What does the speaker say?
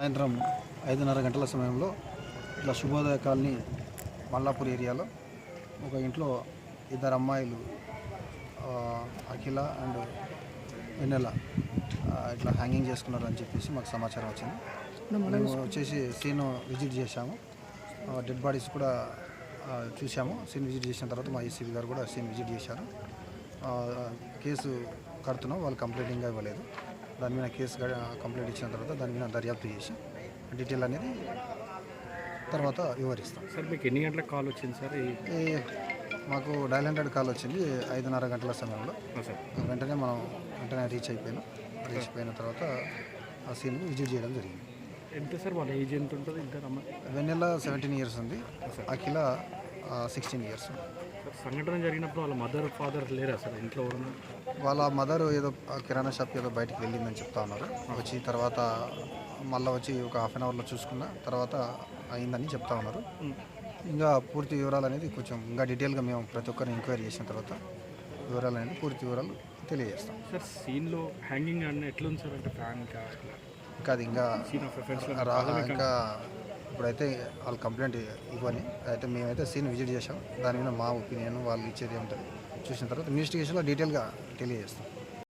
సాయంత్రం ఐదున్నర గంటల సమయంలో ఇట్లా శుభోదయ కాలనీ మల్లాపూర్ ఏరియాలో ఒక ఇంట్లో ఇద్దరు అమ్మాయిలు అఖిల అండ్ వెన్నెల ఇట్లా హ్యాంగింగ్ చేసుకున్నారు అని చెప్పేసి మాకు సమాచారం వచ్చింది. మేము వచ్చేసి సీన్ విజిట్ చేశాము. డెడ్ బాడీస్ కూడా చూసాము సీన్ విజిట్ చేసిన తర్వాత మా ఏసీబీ గారు కూడా సీన్ విజిట్ చేశారు. కేసు కడుతున్నాం. వాళ్ళు కంప్లైంట్ ఇంకా ఇవ్వలేదు. దాని మీద కేసు కంప్లైంట్ ఇచ్చిన తర్వాత దాని మీద దర్యాప్తు చేసి డీటెయిల్ అనేది తర్వాత వివరిస్తాం. సార్ మీకు ఎన్ని గంటలకు కాల్ వచ్చింది సార్? మాకు డైల్ హండ్రెడ్ కాల్ వచ్చింది ఐదున్నర గంటల సమయంలో. వెంటనే మనం వెంటనే రీచ్ అయిపోయాను. రీచ్ అయిపోయిన తర్వాత ఆ సీన్ విజిట్ చేయడం జరిగింది. ఎంత సార్ వాళ్ళ ఏజ్ ఎంత ఉంటుంది? ఇద్దరు వెన్నెల సెవెంటీన్ ఇయర్స్ ఉంది. Akhila sixteen years. సంఘటన జరిగినప్పుడు వాళ్ళ మదర్ ఫాదర్ లేరా సార్ ఇంట్లో వాళ్ళ మదర్ ఏదో కిరాణా షాప్ ఏదో బయటికి వెళ్ళిందని చెప్తా ఉన్నారు. వచ్చి తర్వాత మళ్ళీ వచ్చి ఒక హాఫ్ అన్ అవర్లో చూసుకున్న తర్వాత అయిందని చెప్తా ఉన్నారు. ఇంకా పూర్తి వివరాలు అనేది కొంచెం ఇంకా డీటెయిల్గా మేము ప్రతి ఒక్కరిని ఎంక్వైరీ చేసిన తర్వాత వివరాలు అనేది పూర్తి వివరాలు తెలియజేస్తాం. సార్ సీన్లో హ్యాంగింగ్ అన్న ఎట్లుంది సార్? అంటే ఫ్యాన్ ఇంకా ఇంకా అది ఇంకా ఇంకా ఇప్పుడైతే వాళ్ళు కంప్లైంట్ ఇవ్వని అయితే మేమైతే సీన్ విజిట్ చేసాం దాని మీద మా ఒపీనియన్ వాళ్ళు ఇచ్చేది ఏముంటుంది చూసిన తర్వాత ఇన్వెస్టిగేషన్లో డీటెయిల్గా తెలియజేస్తాం.